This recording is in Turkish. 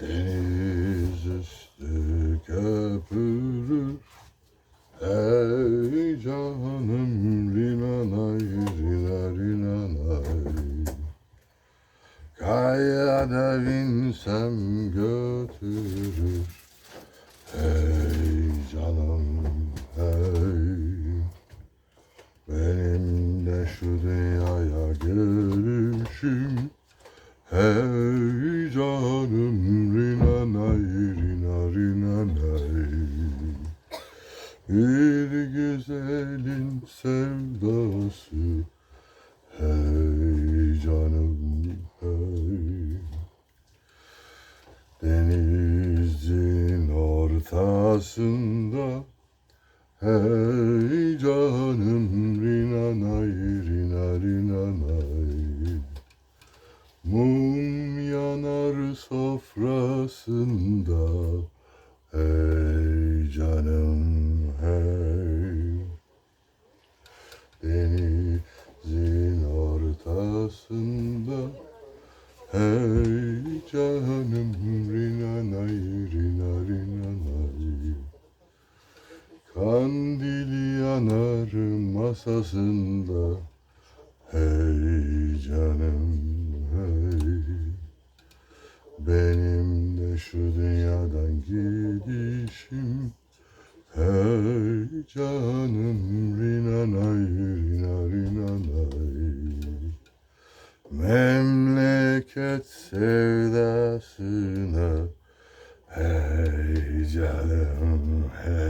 Deniz üstü köpürür Ey canım rinanay rina rinanay Kayada binsem götürür Hey canım hey Benim de şu dünyaya gelişim Hey Bir güzelin sevdası Hey canım hey. Denizin ortasında Hey canım rinanay rina rinanay Mum yanar sofrasında Hey canım hey Denizin ortasında Hey canım rinanay rina rinanay. Kandil yanar masasında. Hey canım hey. Benim de şu dünyadan gidişim. Hey canım rinanay rina rinanay Memleket sevdasına Hey canım hey